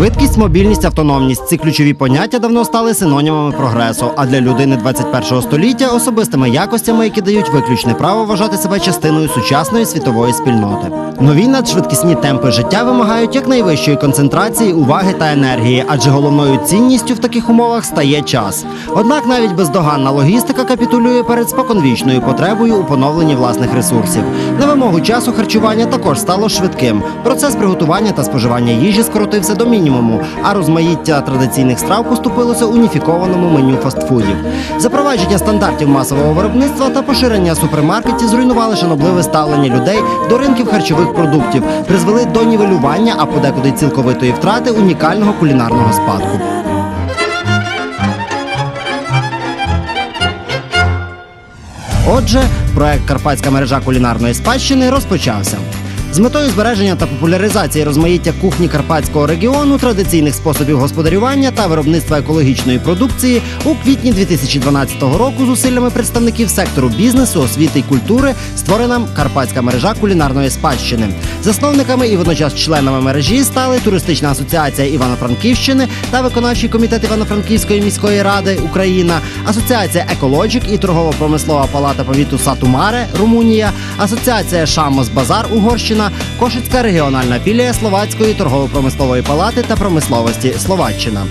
Швидкість, мобільність, автономність ці ключові поняття давно стали синонімами прогресу. А для людини 21 століття особистими якостями, які дають виключне право вважати себе частиною сучасної світової спільноти. Нові надшвидкісні темпи життя вимагають якнайвищої концентрації, уваги та енергії, адже головною цінністю в таких умовах стає час. Однак навіть бездоганна логістика капітулює перед споконвічною потребою у поновленні власних ресурсів. На вимогу часу харчування також стало швидким. Процес приготування та споживання їжі скоротився до мінімуму, а розмаїття традиційних страв поступилося уніфікованому меню фастфудів. Запровадження стандартів масового виробництва та поширення супермаркетів зруйнували шанобливе ставлення людей до ринків харчових продуктів, призвели до нівелювання, а подекуди цілковитої втрати унікального кулінарного спадку. Отже, проект Карпатська мережа кулінарної спадщини розпочався. З метою збереження та популяризації розмаїття кухні карпатського регіону, традиційних способів господарювання та виробництва екологічної продукції у квітні 2012 року зусиллями представників сектору бізнесу, освіти й культури створена Карпатська мережа кулінарної спадщини. Засновниками і водночас членами мережі стали туристична асоціація Івано-Франківщини та виконавчий комітет Івано-Франківської міської ради Україна, асоціація Екологік і торгово-промислова палата повіту Сатумаре Румунія, асоціація Шамос Базар Угорщина, Кошицька регіональна філія Словацької торгово-промислової палати та промисловості Словаччина.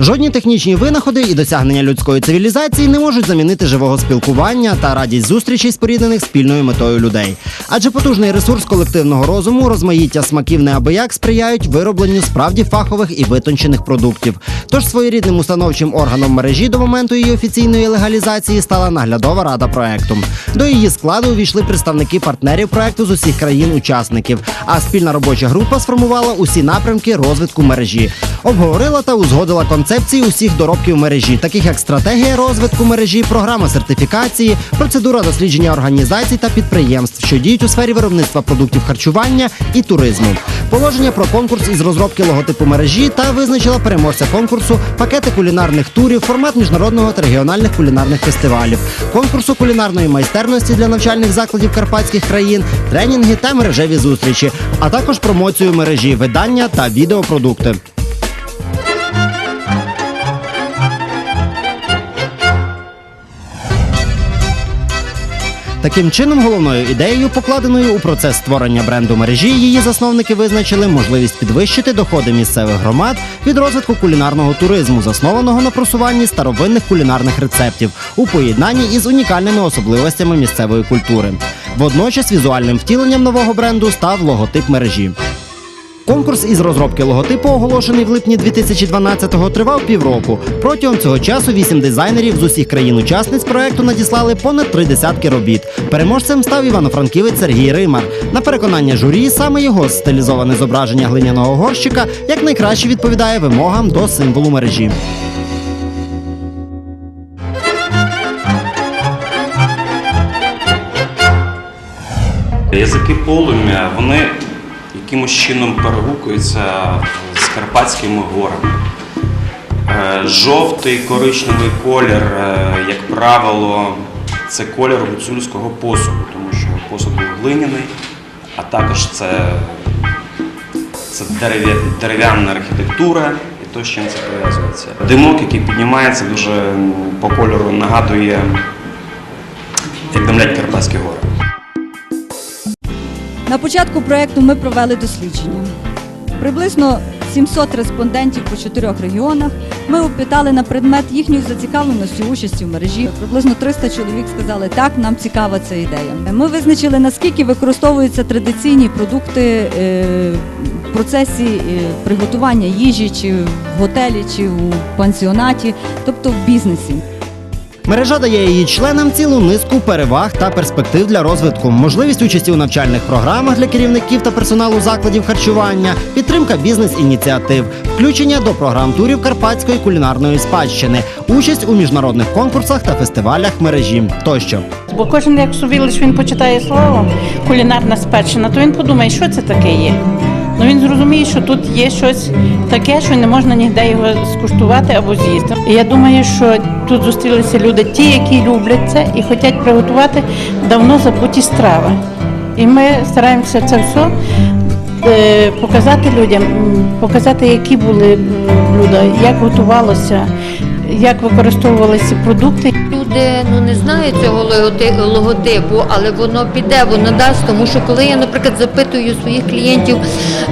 Жодні технічні винаходи і досягнення людської цивілізації не можуть замінити живого спілкування та радість зустрічей споріднених спільною метою людей. Адже потужний ресурс колективного розуму, розмаїття смаків неабияк сприяють виробленню справді фахових і витончених продуктів. Тож своєрідним установчим органом мережі до моменту її офіційної легалізації стала наглядова рада проекту. До її складу увійшли представники партнерів проекту з усіх країн-учасників. А спільна робоча група сформувала усі напрямки розвитку мережі, обговорила та узгодила концепції усіх доробків мережі, таких як стратегія розвитку мережі, програма сертифікації, процедура дослідження організацій та підприємств, що діють у сфері виробництва продуктів харчування і туризму. Положення про конкурс із розробки логотипу мережі та визначила переможця конкурсу, пакети кулінарних турів, формат міжнародного та регіональних кулінарних фестивалів, конкурсу кулінарної майстерності для навчальних закладів карпатських країн, тренінги та мережеві зустрічі, а також промоцію мережі, видання та відеопродукти. Таким чином, головною ідеєю, покладеною у процес створення бренду мережі, її засновники визначили можливість підвищити доходи місцевих громад від розвитку кулінарного туризму, заснованого на просуванні старовинних кулінарних рецептів у поєднанні із унікальними особливостями місцевої культури. Водночас візуальним втіленням нового бренду став логотип мережі. Конкурс із розробки логотипу, оголошений в липні 2012-го, тривав півроку. Протягом цього часу вісім дизайнерів з усіх країн-учасниць проекту надіслали понад три десятки робіт. Переможцем став івано-франківець Сергій Римар. На переконання журі, саме його стилізоване зображення глиняного горщика якнайкраще відповідає вимогам до символу мережі. Язики полум'я вони якимось чином перегукуються з карпатськими горами. Е, Жовтий коричневий колір, е, як правило, це колір гуцульського посуду, тому що посуд був глиняний, а також це, це дерев'яна архітектура і то, з чим це пов'язується. Димок, який піднімається, дуже по кольору нагадує, як димлять Карпатські гори. На початку проекту ми провели дослідження. Приблизно 700 респондентів по чотирьох регіонах. Ми опитали на предмет їхньої зацікавленості участі в мережі. Приблизно 300 чоловік сказали, так, нам цікава ця ідея. Ми визначили, наскільки використовуються традиційні продукти е, в процесі е, приготування їжі, чи в готелі, чи в пансіонаті, тобто в бізнесі. Мережа дає її членам цілу низку переваг та перспектив для розвитку, можливість участі у навчальних програмах для керівників та персоналу закладів харчування, підтримка бізнес-ініціатив, включення до програм турів карпатської кулінарної спадщини, участь у міжнародних конкурсах та фестивалях мережі тощо. Бо кожен, як собі лише він почитає слово кулінарна спадщина, то він подумає, що це таке є. Ну він зрозуміє, що тут є щось таке, що не можна ніде його скуштувати або з'їсти. І я думаю, що тут зустрілися люди, ті, які люблять це і хочуть приготувати давно забуті страви. І ми стараємося це все е, показати людям, показати, які були блюда, як готувалося, як використовувалися продукти. Люди ну не знають цього логотипу, але воно піде, воно дасть. Тому що коли я, наприклад, запитую своїх клієнтів,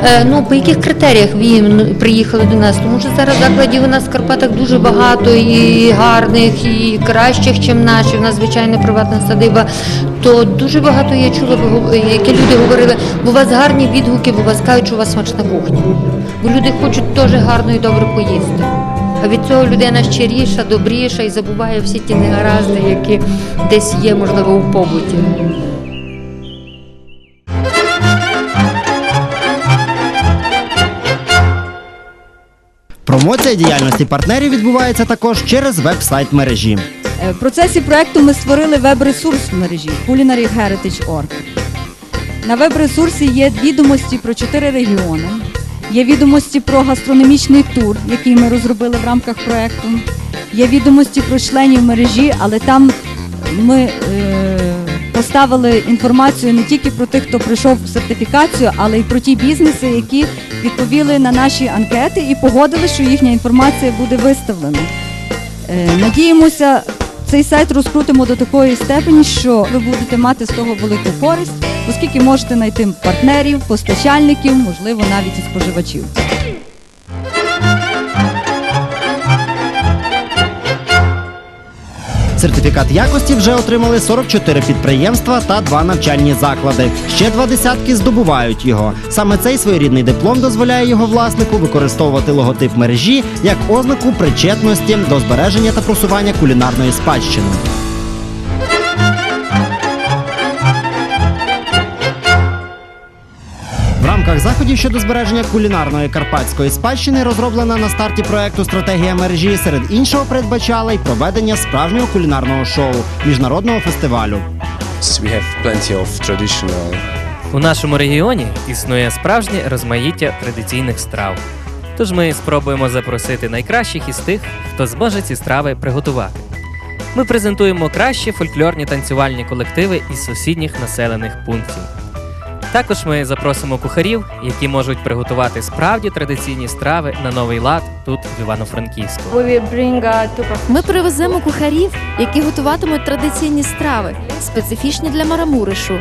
е, ну по яких критеріях ви приїхали до нас, тому що зараз закладів у нас в Карпатах дуже багато і гарних, і кращих, ніж наші. У нас звичайно приватна садиба. То дуже багато я чула, які люди говорили, бо у вас гарні відгуки, бо у вас кажуть, що у вас смачна кухня. Бо люди хочуть теж гарно і добре поїсти. А від цього людина щиріша, добріша і забуває всі ті негаразди, які десь є, можливо, у побуті. Промоція діяльності партнерів відбувається також через веб-сайт мережі. Е, В процесі проекту ми створили веб-ресурс в мережі Culinary. На веб-ресурсі є відомості про чотири регіони, є відомості про гастрономічний тур, який ми розробили в рамках проекту, є відомості про членів мережі, але там ми е, поставили інформацію не тільки про тих, хто пройшов сертифікацію, але й про ті бізнеси, які відповіли на наші анкети і погодили, що їхня інформація буде виставлена. Е, Надіємося, цей сайт розкрутимо до такої степені, що ви будете мати з того велику користь, оскільки можете знайти партнерів, постачальників, можливо, навіть і споживачів. Сертифікат якості вже отримали 44 підприємства та два навчальні заклади. Ще два десятки здобувають його. Саме цей своєрідний диплом дозволяє його власнику використовувати логотип мережі як ознаку причетності до збереження та просування кулінарної спадщини. Рамках заходів щодо збереження кулінарної карпатської спадщини розроблена на старті проекту стратегія мережі серед іншого передбачала й проведення справжнього кулінарного шоу міжнародного фестивалю. We have plenty of traditional У нашому регіоні існує справжнє розмаїття традиційних страв. Тож ми спробуємо запросити найкращих із тих, хто зможе ці страви приготувати. Ми презентуємо кращі фольклорні танцювальні колективи із сусідніх населених пунктів. Також ми запросимо кухарів, які можуть приготувати справді традиційні страви на новий лад тут в Івано-Франківську. Ми привеземо кухарів, які готуватимуть традиційні страви, специфічні для марамуришу.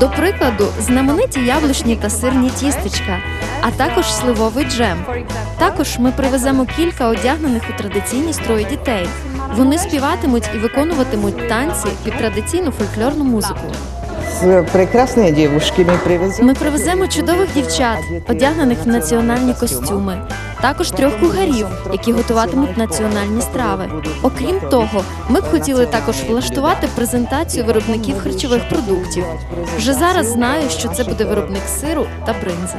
До прикладу, знамениті яблучні та сирні тістечка, а також сливовий джем. Також ми привеземо кілька одягнених у традиційні строї дітей. Вони співатимуть і виконуватимуть танці під традиційну фольклорну музику. Прекрасные девушки мы привезем. Ми привеземо чудових дівчат, одягнених в національні костюми, також трьох кухарів, які готуватимуть національні страви. Окрім того, ми б хотіли також влаштувати презентацію виробників харчових продуктів. Вже зараз знаю, що це буде виробник сиру та бринзи.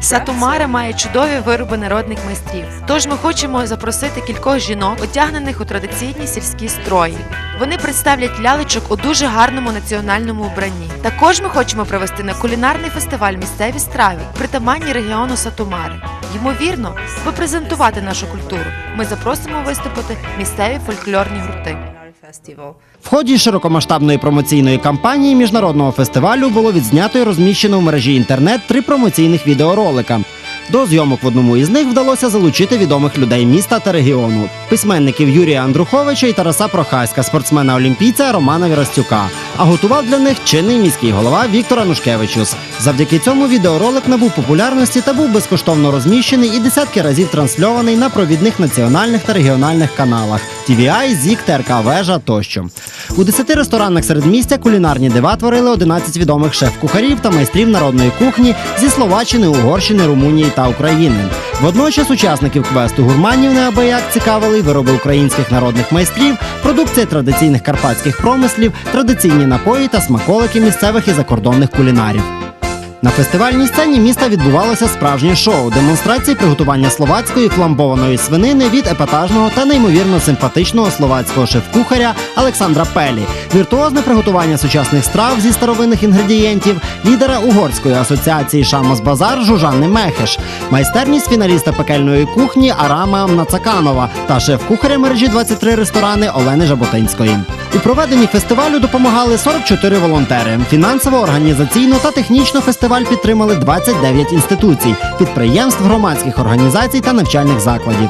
Сатумара має чудові вироби народних майстрів. Тож ми хочемо запросити кількох жінок, одягнених у традиційні сільські строї. Вони представлять лялечок у дуже гарному національному вбранні. Також ми хочемо провести на кулінарний фестиваль місцеві страви, притаманні регіону Сатумари. Ймовірно, ви презентувати нашу культуру. Ми запросимо виступити місцеві фольклорні гурти. В ході широкомасштабної промоційної кампанії міжнародного фестивалю було відзнято і розміщено в мережі інтернет три промоційних відеоролика. До зйомок в одному із них вдалося залучити відомих людей міста та регіону: письменників Юрія Андруховича і Тараса Прохаська, спортсмена-олімпійця Романа Вірастюка. А готував для них чинний міський голова Віктор Анушкевичус. Завдяки цьому відеоролик набув популярності та був безкоштовно розміщений і десятки разів трансльований на провідних національних та регіональних каналах TVI, ЗІК, ТРК Вежа тощо. У десяти ресторанах середмістя кулінарні дива творили 11 відомих шеф-кухарів та майстрів народної кухні зі Словаччини, Угорщини, Румунії та України. Водночас учасників квесту гурманів неабияк цікавили вироби українських народних майстрів, продукція традиційних карпатських промислів, традиційні напої та смаколики місцевих і закордонних кулінарів. На фестивальній сцені міста відбувалося справжнє шоу, демонстрації приготування словацької фламбованої свинини від епатажного та неймовірно симпатичного словацького шеф-кухаря Олександра Пелі, віртуозне приготування сучасних страв зі старовинних інгредієнтів, лідера угорської асоціації Шамос Базар Жужанни Мехеш, майстерність фіналіста пекельної кухні Арама Нацаканова та шеф-кухаря мережі 23 ресторани Олени Жаботинської. У проведенні фестивалю допомагали 44 волонтери. Фінансово, організаційно та технічно фестиваль підтримали 29 інституцій, підприємств, громадських організацій та навчальних закладів.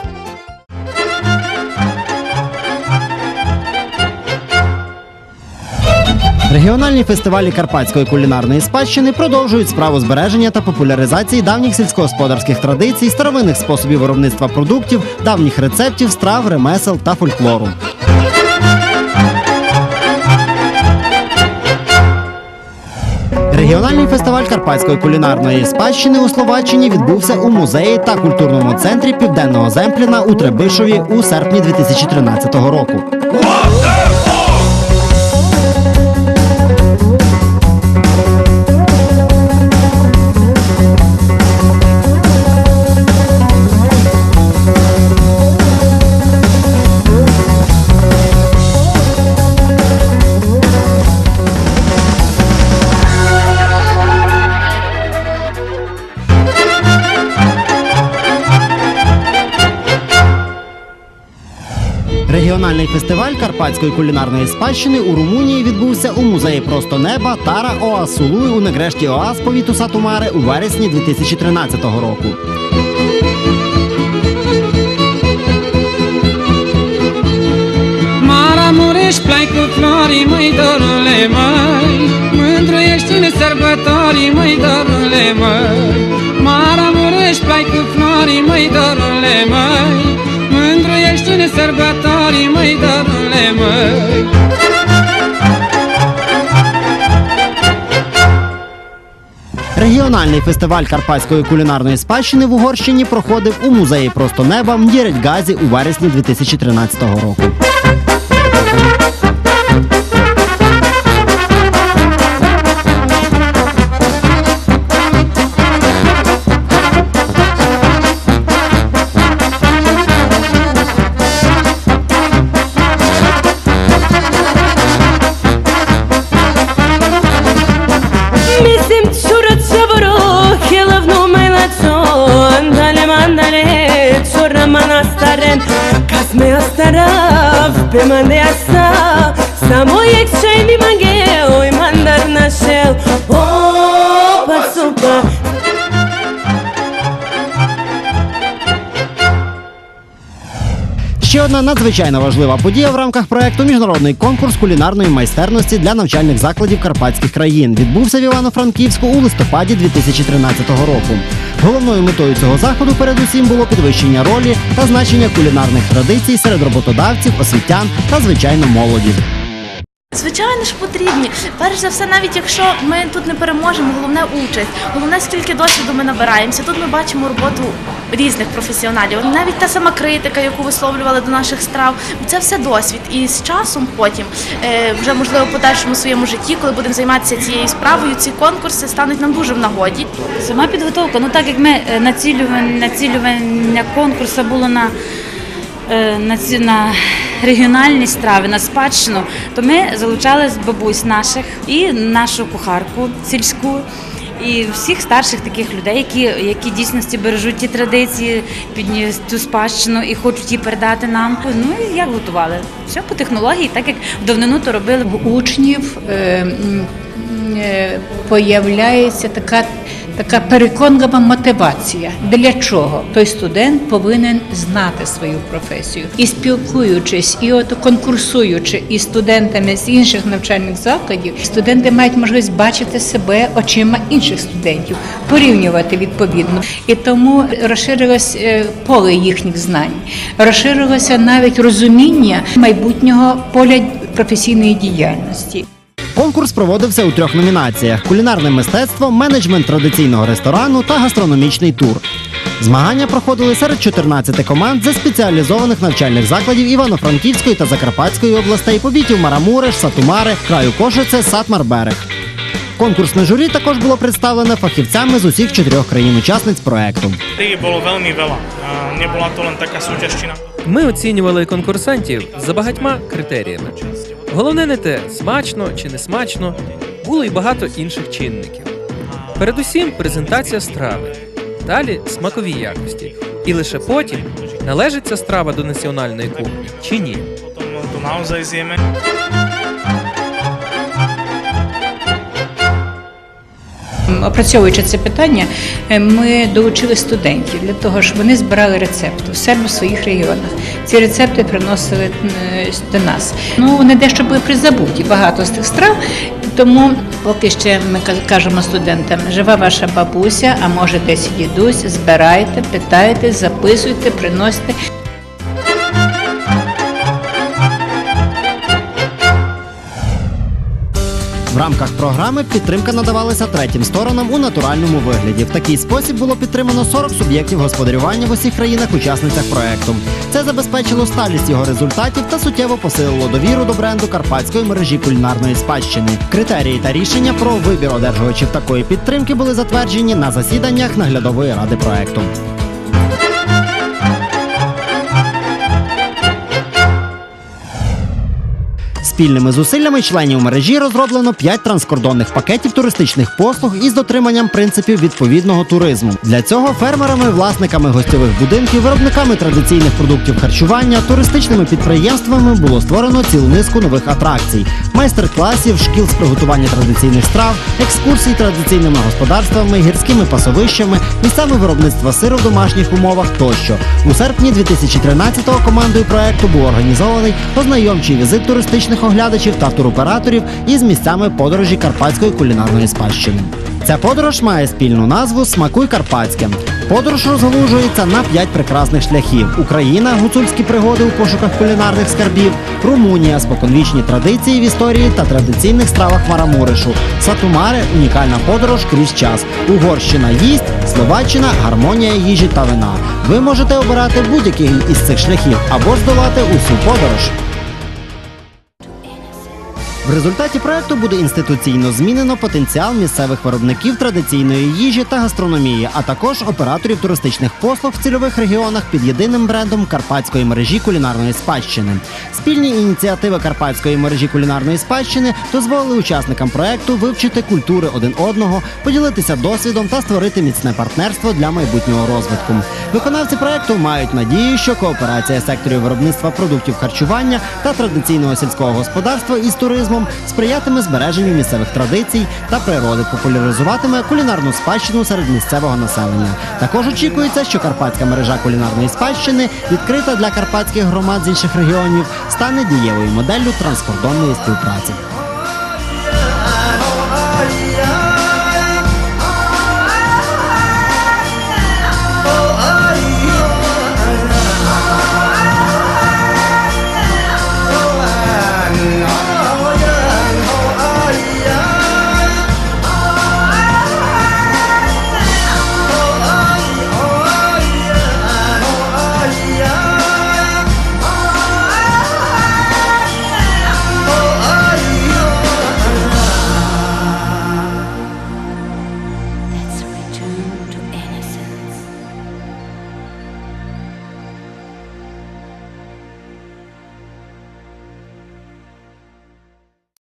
Регіональні фестивалі карпатської кулінарної спадщини продовжують справу збереження та популяризації давніх сільськогосподарських традицій, старовинних способів виробництва продуктів, давніх рецептів, страв, ремесел та фольклору. Регіональний фестиваль карпатської кулінарної спадщини у Словаччині відбувся у музеї та культурному центрі Південного Земпліна у Требишові у серпні 2013 року. Регіональний фестиваль карпатської кулінарної спадщини у Румунії відбувся у музеї Просто неба Тара Оасулуй у Негрешті Оас повіту Сатумари у вересні 2013 року. Maramureș, plai cu florii, măi, dorule, măi. Mândruiești în sărbătorii, măi, dorule, Регіональний фестиваль карпатської кулінарної спадщини в Угорщині проходив у музеї Просто неба в Мдєредь-Газі у вересні 2013 року. הרב במענה השר שמו אקס שיימינג одна надзвичайно важлива подія в рамках проекту Міжнародний конкурс кулінарної майстерності для навчальних закладів карпатських країн відбувся в Івано-Франківську у листопаді 2013 року. Головною метою цього заходу передусім було підвищення ролі та значення кулінарних традицій серед роботодавців, освітян та звичайно молоді. Звичайно ж потрібні. Перш за все, навіть якщо ми тут не переможемо, головне участь. Головне, скільки досвіду ми набираємося. Тут ми бачимо роботу різних професіоналів. Навіть та сама критика, яку висловлювали до наших страв, це все досвід. І з часом потім, е, вже можливо, в подальшому своєму житті, коли будемо займатися цією справою, ці конкурси стануть нам дуже в нагоді. Сама підготовка, ну так як ми е, націлювання, націлювання конкурсу було на, ці- на регіональні страви, на спадщину, то ми залучали з бабусь наших і нашу кухарку сільську. І всіх старших таких людей, які, які дійсності бережуть ті традиції, підні ту спадщину і хочуть її передати нам. Ну і як готували? Все по технології, так як давнину то робили. В учнів е, е, появляється така, така переконлива мотивація. Для чого? Той студент повинен знати свою професію. І спілкуючись, і от конкурсуючи із студентами з інших навчальних закладів, студенти мають можливість бачити себе очима інших студентів, порівнювати відповідно. І тому розширилось е, поле їхніх знань, розширилося навіть розуміння майбутнього поля професійної діяльності. Конкурс проводився у трьох номінаціях: кулінарне мистецтво, менеджмент традиційного ресторану та гастрономічний тур. Змагання проходили серед 14 команд зі спеціалізованих навчальних закладів Івано-Франківської та Закарпатської областей, повітів Марамуреш, Сатумари, краю Кошице, Сатмар-Берег. Конкурсне журі також було представлене фахівцями з усіх чотирьох країн-учасниць проекту. Було вельми veľa. А, Не була то така súťažčina. Ми оцінювали конкурсантів за багатьма критеріями. Головне не те, смачно чи не смачно, було й багато інших чинників. Передусім презентація страви, далі смакові якості. І лише потім належить ця страва до національної кухні чи ні. Опрацьовуючи це питання, е, ми долучили студентів для того, щоб вони збирали рецепти в себе в своїх регіонах. Ці рецепти приносили е, до нас. Ну вони дещо були призабуті, багато з тих страв. Тому поки ще ми кажемо студентам, жива ваша бабуся, а може десь дідусь, збирайте, питайте, записуйте, приносите. В рамках програми підтримка надавалася третім сторонам у натуральному вигляді. В такий спосіб було підтримано 40 суб'єктів господарювання в усіх країнах-учасницях проекту. Це забезпечило сталість його результатів та суттєво посилило довіру до бренду карпатської мережі кулінарної спадщини. Критерії та рішення про вибір одержувачів такої підтримки були затверджені на засіданнях наглядової ради проекту. Спільними зусиллями членів мережі розроблено 5 транскордонних пакетів туристичних послуг із дотриманням принципів відповідного туризму. Для цього фермерами, власниками гостьових будинків, виробниками традиційних продуктів харчування, туристичними підприємствами було створено цілу низку нових атракцій, майстер-класів, шкіл з приготування традиційних страв, екскурсій традиційними господарствами, гірськими пасовищами, місцями виробництва сиру в домашніх умовах тощо. У серпні 2013-го командою проекту був організований ознайомчий візит туристичних оглядачів та туроператорів із місцями подорожі карпатської кулінарної спадщини. Ця подорож має спільну назву Смакуй Карпатське. Подорож розгалужується на п'ять прекрасних шляхів: Україна, гуцульські пригоди у пошуках кулінарних скарбів, Румунія, споконвічні традиції в історії та традиційних стравах Марамуришу, Сатумари, унікальна подорож крізь час, Угорщина їсть, Словаччина, гармонія їжі та вина. Ви можете обирати будь-який із цих шляхів або здолати усю подорож. В результаті проекту буде інституційно змінено потенціал місцевих виробників традиційної їжі та гастрономії, а також операторів туристичних послуг в цільових регіонах під єдиним брендом карпатської мережі кулінарної спадщини. Спільні ініціативи карпатської мережі кулінарної спадщини дозволили учасникам проекту вивчити культури один одного, поділитися досвідом та створити міцне партнерство для майбутнього розвитку. Виконавці проекту мають надію, що кооперація секторів виробництва продуктів харчування та традиційного сільського господарства із туризмом сприятиме збереженню місцевих традицій та природи, популяризуватиме кулінарну спадщину серед місцевого населення. Також очікується, що карпатська мережа кулінарної спадщини, відкрита для карпатських громад з інших регіонів, стане дієвою моделлю транскордонної співпраці.